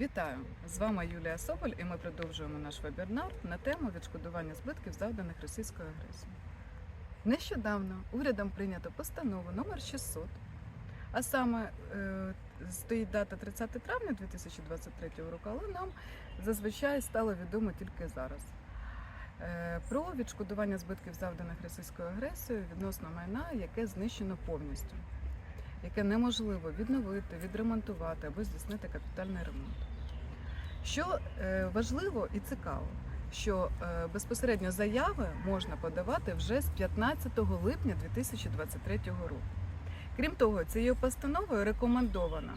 Вітаю! З вами Юлія Соболь і ми продовжуємо наш вебінар на тему відшкодування збитків, завданих російською агресією. Нещодавно урядом прийнято постанову номер 600, а саме е, стоїть дата 30 травня 2023 року, але нам зазвичай стало відомо тільки зараз. Е, Про відшкодування збитків, завданих російською агресією відносно майна, яке знищено повністю, яке неможливо відновити, відремонтувати або здійснити капітальний ремонт. Що е, важливо і цікаво, що е, безпосередньо заяви можна подавати вже з 15 липня 2023 року. Крім того, цією постановою рекомендовано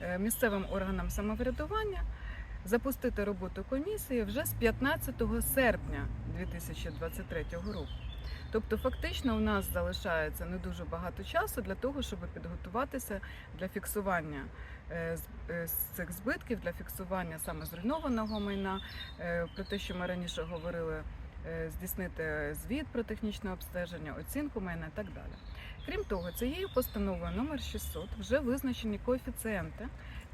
е, місцевим органам самоврядування запустити роботу комісії вже з 15 серпня 2023 року. Тобто, фактично, у нас залишається не дуже багато часу для того, щоб підготуватися для фіксування е, е, цих збитків, для фіксування саме зруйнованого майна. Е, Про те, що ми раніше говорили, здійснити звіт про технічне обстеження, оцінку майна і так далі. Крім того, цією постановою номер 600 вже визначені коефіцієнти,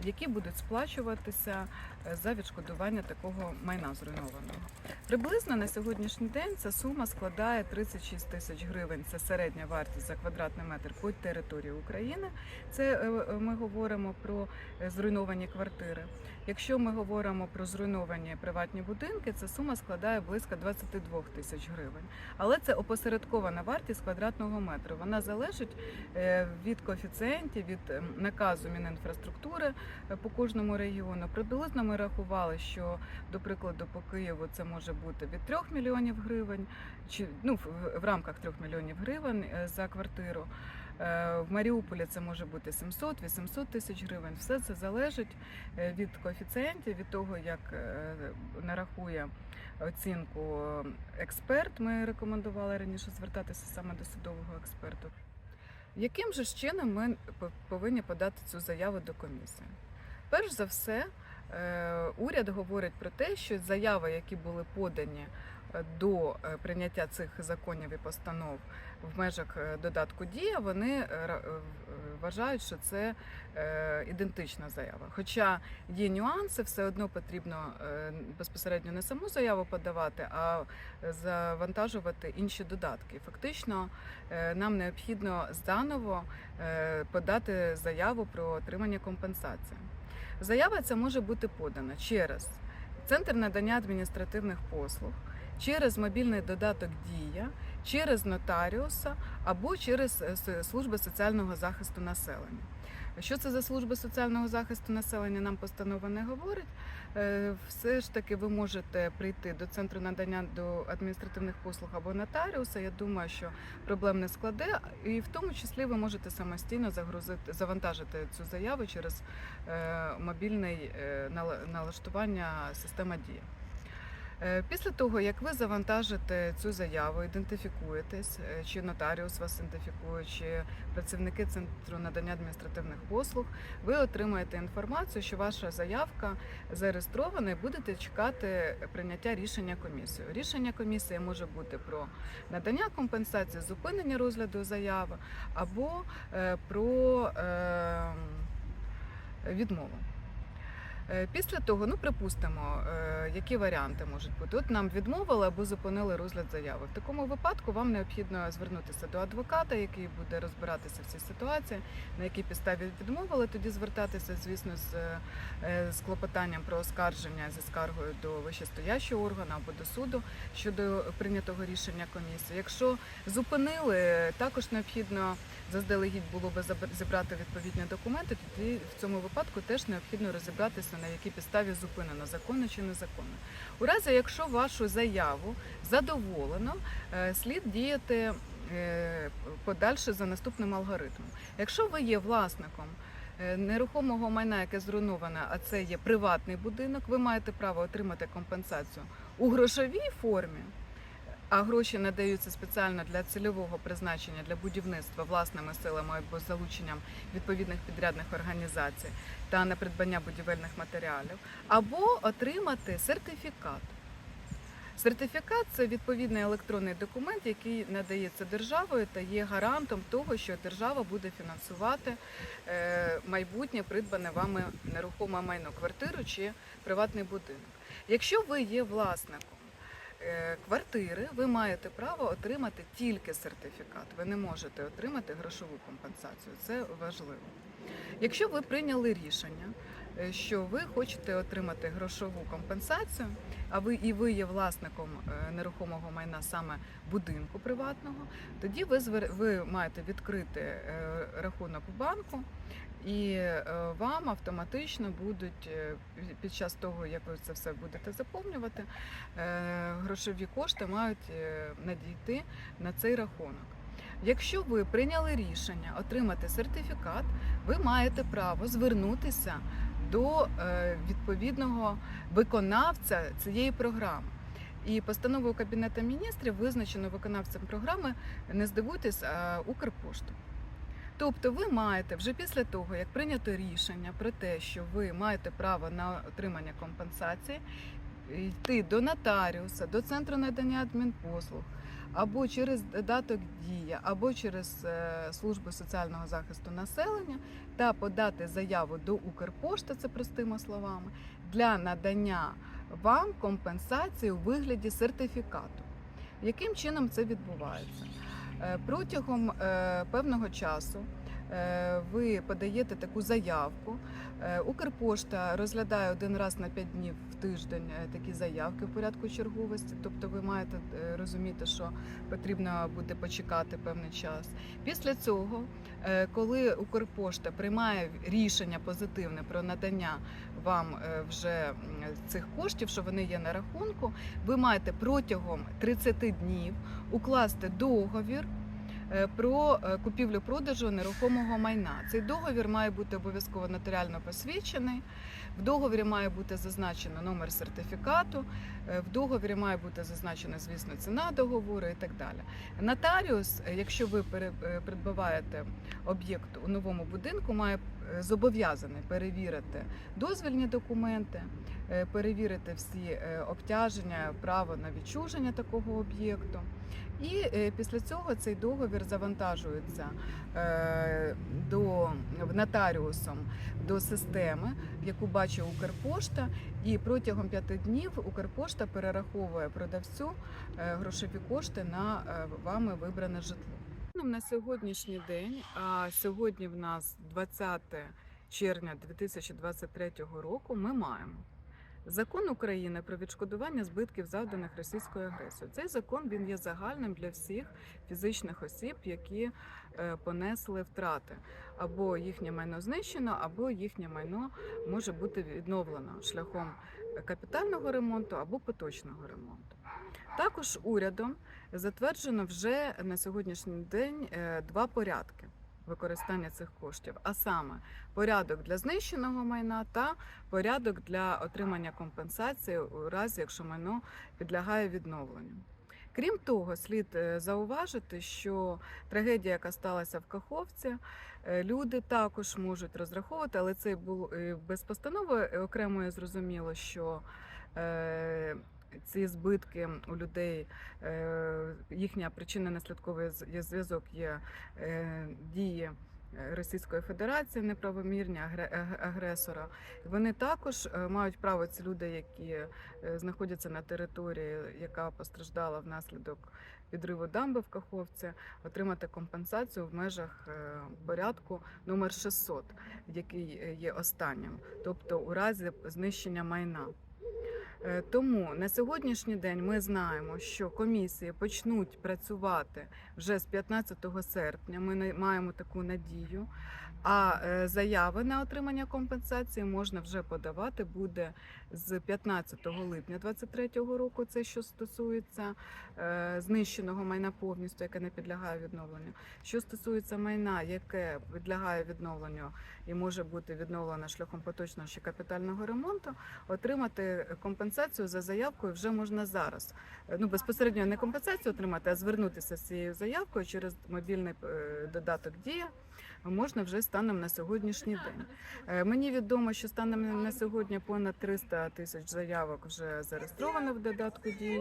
які будуть сплачуватися е, за відшкодування такого майна зруйнованого. Приблизно на сьогоднішній день ця сума складає 36 тисяч гривень. Це середня вартість за квадратний метр по території України. Це е, е, ми говоримо про зруйновані квартири. Якщо ми говоримо про зруйновані приватні будинки, ця сума складає близько 22 тисяч гривень. Але це опосередкована вартість квадратного метру. Вона залежить е, від коефіцієнтів, від ем, наказу Мінінфраструктури е, по кожному регіону. Приблизно ми рахували, що до прикладу по Києву це може бути від 3 мільйонів гривень, чи ну в, рамках 3 мільйонів гривень е, за квартиру. Е, В Маріуполі це може бути 700-800 тисяч гривень. Все це залежить е, від коефіцієнтів, від того, як е, нарахує оцінку експерт. Ми рекомендували раніше звертатися саме до судового експерту. Яким же чином ми повинні подати цю заяву до комісії? Перш за все, уряд говорить про те, що заяви, які були подані до е, прийняття цих законів і постанов в межах е, додатку дія, вони е, е, вважають, що це е, ідентична заява. Хоча є нюанси, все одно потрібно е, безпосередньо не саму заяву подавати, а завантажувати інші додатки. Фактично, е, нам необхідно заново е, подати заяву про отримання компенсації. Заява ця може бути подана через центр надання адміністративних послуг, через мобільний додаток Дія, через нотаріуса або через е, служби соціального захисту населення. Що це за служби соціального захисту населення? Нам постанова не говорить. Е, Все ж таки, ви можете прийти до центру надання до адміністративних послуг або нотаріуса. Я думаю, що проблем не складе, і в тому числі ви можете самостійно загрузити, завантажити цю заяву через е, мобільний е, нала- налаштування система Дія. Е, Після того, як ви завантажите цю заяву, ідентифікуєтесь, е, чи нотаріус вас ідентифікує, чи працівники центру надання адміністративних послуг, ви отримаєте інформацію, що ваша заявка зареєстрована і будете чекати прийняття рішення комісії. Рішення комісії може бути про надання компенсації, зупинення розгляду заяви або е, про відмову. Е, Після того, ну припустимо, е, які варіанти можуть бути. От нам відмовили або зупинили розгляд заяви. В такому випадку вам необхідно звернутися до адвоката, який буде розбиратися в цій ситуації, на якій підставі відмовили, тоді звертатися, звісно, з, е, з клопотанням про оскарження зі скаргою до вищестоящого органу або до суду щодо прийнятого рішення комісії. Якщо зупинили, також необхідно заздалегідь було би зібрати відповідні документи, тоді в цьому випадку теж необхідно розібратися, на якій підставі зупинено, законно чи незаконно. У разі, якщо вашу заяву задоволено, е, слід діяти е, подальше за наступним алгоритмом. Якщо ви є власником е, нерухомого майна, яке зруйноване, а це є приватний будинок, ви маєте право отримати компенсацію у грошовій формі а гроші надаються спеціально для цільового призначення для будівництва власними силами або залученням відповідних підрядних організацій та на придбання будівельних матеріалів, або отримати сертифікат. Сертифікат це відповідний електронний документ, який надається державою та є гарантом того, що держава буде фінансувати е, майбутнє придбане вами нерухоме майно, квартиру чи приватний будинок. Якщо ви є власником квартири, ви маєте право отримати тільки сертифікат. Ви не можете отримати грошову компенсацію. Це важливо. Якщо ви прийняли рішення, е, що ви хочете отримати грошову компенсацію, а ви і ви є власником е, нерухомого майна саме будинку приватного, тоді ви ви маєте відкрити е, рахунок в банку, і е, вам автоматично будуть е, під час того, як ви це все будете заповнювати, е, грошові кошти мають надійти на цей рахунок. Якщо ви прийняли рішення отримати сертифікат, ви маєте право звернутися до відповідного виконавця цієї програми. І постановою Кабінету міністрів визначено виконавцем програми, не здивуйтесь, а Укрпошту. Тобто ви маєте вже після того, як прийнято рішення про те, що ви маєте право на отримання компенсації, йти до нотаріуса, до центру надання адмінпослуг, або через додаток Дія, або через е, службу соціального захисту населення та подати заяву до Укрпошти, це простими словами, для надання вам компенсації у вигляді сертифікату. Яким чином це відбувається? Е, Протягом е, певного часу ви подаєте таку заявку. Е, Укрпошта розглядає один раз на 5 днів в тиждень е, такі заявки в порядку черговості. Тобто ви маєте е, розуміти, що потрібно буде почекати певний час. Після цього, е, коли Укрпошта приймає рішення позитивне про надання вам е, вже цих коштів, що вони є на рахунку, ви маєте протягом 30 днів укласти договір. Е, Про е, купівлю-продажу нерухомого майна цей договір має бути обов'язково нотаріально посвідчений. В договорі має бути зазначено номер сертифікату, е, в договорі має бути зазначена, звісно, ціна договору і так далі. Нотаріус, якщо ви придбаваєте об'єкт у новому будинку, має зобов'язаний перевірити дозвільні документи, перевірити всі обтяження, право на відчуження такого об'єкту. І е, після цього цей договір завантажується е, до нотаріусом до системи, яку бачить Укрпошта, і протягом п'яти днів Укрпошта перераховує продавцю е, грошові кошти на вами вибране житло. Станом На сьогоднішній день, а сьогодні в нас 20 червня 2023 року, ми маємо закон України про відшкодування збитків завданих російською агресією. Цей закон він є загальним для всіх фізичних осіб, які е, понесли втрати, або їхнє майно знищено, або їхнє майно може бути відновлено шляхом капітального ремонту або поточного ремонту. Також урядом затверджено вже на сьогоднішній день е, два порядки використання цих коштів, а саме порядок для знищеного майна та порядок для отримання компенсації у разі, якщо майно підлягає відновленню. Крім того, слід е, зауважити, що трагедія, яка сталася в Каховці, е, люди також можуть розраховувати, але це було е, без постанови е, окремої зрозуміло, що ці збитки у людей, їхня причинно наслідковий зв'язок є е, дії е, Російської Федерації неправомірні агре- агресора. Вони також е, мають право ці люди, які е, знаходяться на території, яка постраждала внаслідок підриву дамби в Каховці, отримати компенсацію в межах е, порядку номер 600, який е, є останнім, тобто у разі знищення майна. Е, Тому на сьогоднішній день ми знаємо, що комісії почнуть працювати вже з 15 серпня. Ми маємо таку надію. А е, заяви на отримання компенсації можна вже подавати буде з 15 липня 2023 року. Це що стосується е, знищеного майна повністю, яке не підлягає відновленню. Що стосується майна, яке підлягає відновленню і може бути відновлено шляхом поточного чи капітального ремонту, отримати компенсацію за заявкою вже можна зараз. Е, Ну безпосередньо не компенсацію отримати, а звернутися з цією заявкою через мобільний додаток Дія можна вже станом на сьогоднішній день. Е, Мені відомо, що станом на сьогодні понад 300 тисяч заявок вже зареєстровано в додатку Дія.